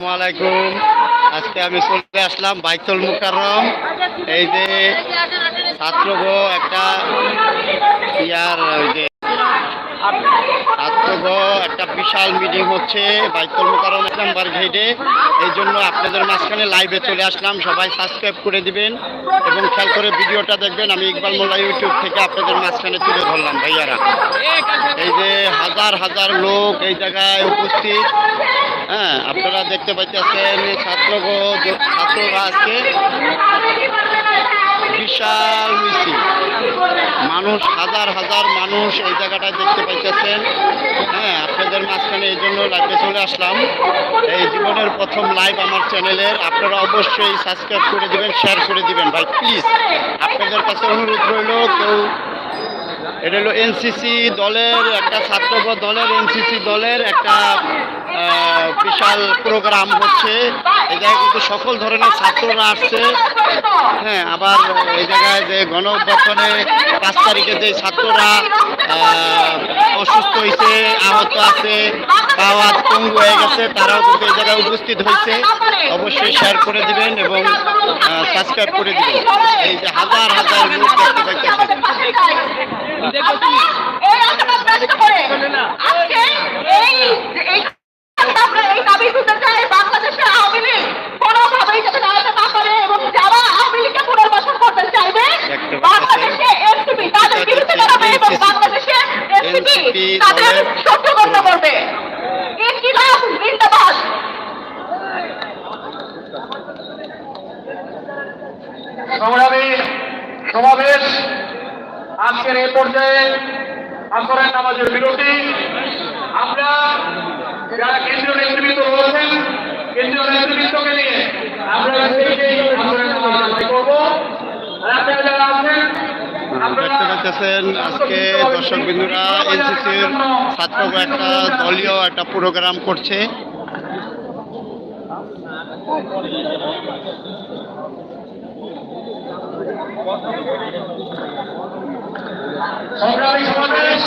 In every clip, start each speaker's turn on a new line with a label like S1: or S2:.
S1: আসসালামাইকুম আজকে আমি চলে আসলাম বাইতুল মুকাররম। এই যে ছাত্রগ একটা ইয়ার ওই যে একটা বিশাল মিটিং হচ্ছে বাইতুল মুকাররম এক নাম্বার ঘেটে। এই জন্য আপনাদের মাঝখানে লাইভে চলে আসলাম। সবাই সাবস্ক্রাইব করে দিবেন এবং খেয়াল করে ভিডিওটা দেখবেন। আমি ইকবাল মোল্লা ইউটিউব থেকে আপনাদের মাঝখানে তুলে ধরলাম, ভাইয়ারা। এই যে হাজার হাজার লোক এই জায়গায় উপস্থিত। হ্যাঁ আপনারা দেখতে পাইতেছেন ছাত্র ছাত্ররা আজকে বিশাল মিছিল। মানুষ, হাজার হাজার মানুষ এই জায়গাটা দেখতে পাইতেছেন। হ্যাঁ আপনাদের মাঝখানে এই জন্য লাইভে চলে আসলাম। এই জীবনের প্রথম লাইভ আমার চ্যানেলের আপনারা অবশ্যই সাবস্ক্রাইব করে দিবেন শেয়ার করে দিবেন। ভাই প্লিজ আপনাদের কাছে অনুরোধ রইল, কেউ এটা হলো এনসিসি দলের একটা ছাত্র দলের এনসিসি দলের একটা বিশাল প্রোগ্রাম হচ্ছে। এই জায়গায় কিন্তু সকল ধরনের ছাত্ররা আসছে। হ্যাঁ আবার এই জায়গায় যে গণ অভ্যর্থনে পাঁচ তারিখে যে ছাত্ররা অসুস্থ হয়েছে আহত আছে পাওয়া পঙ্গু হয়ে গেছে, তারাও কিন্তু এই জায়গায় উপস্থিত হয়েছে অবশ্যই শেয়ার করে দিবেন এবং সাবস্ক্রাইব করে দিবেন। এই যে হাজার হাজার লোক দেখতে পাইতেছে
S2: এই আশাবাদ ব্যক্ত করে। আজকে এই এই আমরা এই দাবি তুলতে চাই বাংলাদেশের আওয়ামী লীগ কোনোভাবেই যাতে দাঁড়াতে না পারে এবং যারা আওয়ামী লীগকে পুনর্বাসন করতে চাইবে বাংলাদেশে এনসিপি তাদের বিরুদ্ধে দাঁড়াবে এবং বাংলাদেশে এনসিপি তাদের
S1: দলের
S2: করতে করবে ইনকিলাব জিন্দাবাদ।
S3: সংগ্রামী সমাবেশ আজকের এই পর্যায়ে আসরের নামাজের বিরতি। আমরা যারা কেন্দ্রীয় নেতৃবৃন্দ রয়েছেন, কেন্দ্রীয় নেতৃবৃন্দকে নিয়ে আমরা করব।
S1: আজকে দর্শক বিন্দুরা এনসিসির ছাত্র একটা দলীয় একটা প্রোগ্রাম করছে।
S3: সংগ্রামী সমাবেশ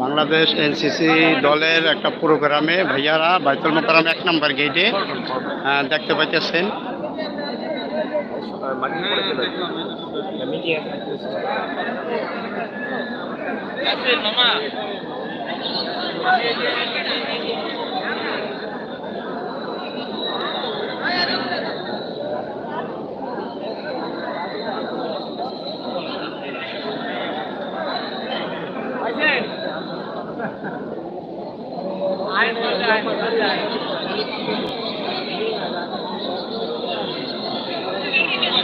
S1: বাংলাদেশ এনসিসি দলের একটা প্রোগ্রামে ভাইয়ারা বাইতুল মোকারম এক নম্বর গেটে দেখতে পাইতেছেন।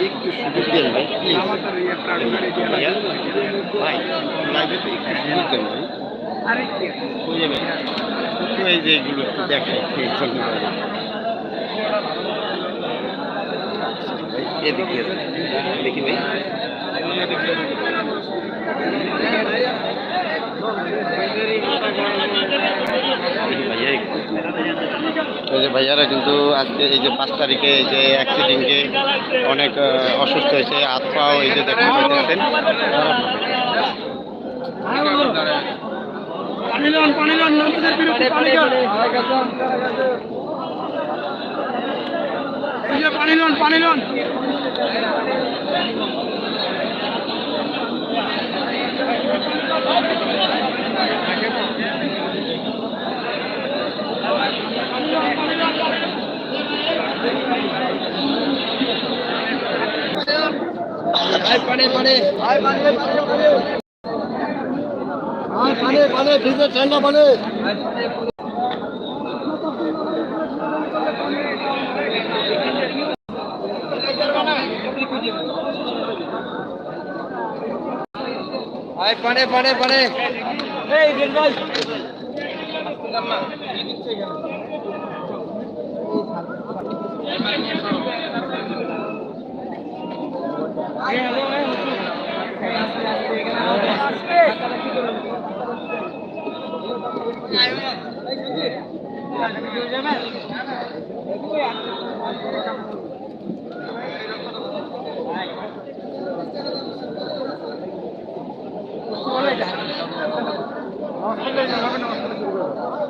S1: একটু সুযোগ ভাই তো একটু সুযোগ ভাই। যে এগুলো একটু দেখাই এদিকে দেখি ভাই। যে ভাইয়ারা কিন্তু আজকে এই যে পাঁচ তারিখে এই যে অ্যাক্সিডেন্টে অনেক অসুস্থ হয়েছে, হাত পাও এই যে দেখতে পাইতেছেন।
S3: পানি লন পানি লন। পানি পানি পানি পানি। ভিজে ঠান্ডা পানি পানে পানে পানে আল্লাহ আকবার
S4: পুরো যে কেন্দ্রীয় নেতা বলে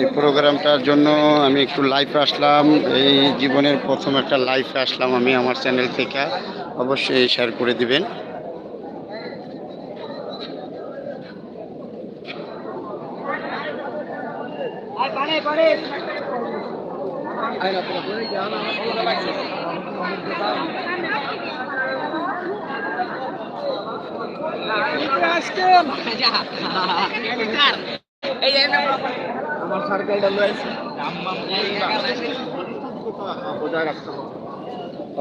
S1: এই প্রোগ্রামটার জন্য আমি একটু লাইভ আসলাম। এই জীবনের প্রথম একটা লাইভ আসলাম আমি আমার চ্যানেল থেকে। অবশ্যই শেয়ার করে দিবেন।
S4: আমার সার্কেলটা হবে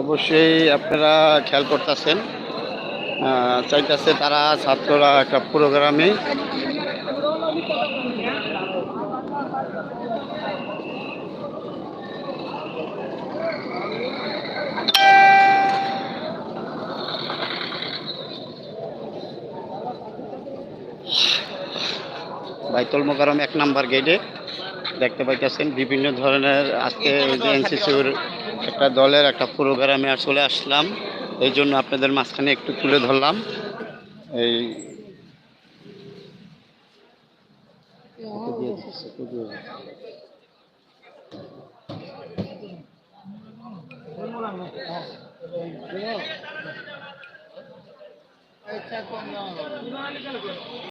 S1: অবশ্যই আপনারা খেয়াল করতেছেন। চাইতেছে তারা ছাত্ররা একটা প্রোগ্রামে বাইতুল মোকারম এক নাম্বার গেটে দেখতে পাইতেছেন বিভিন্ন ধরনের আজকে যে এনসিসির একটা দলের একটা প্রোগ্রামে চলে আসলাম। এই জন্য আপনাদের মাঝখানে একটু তুলে ধরলাম। এই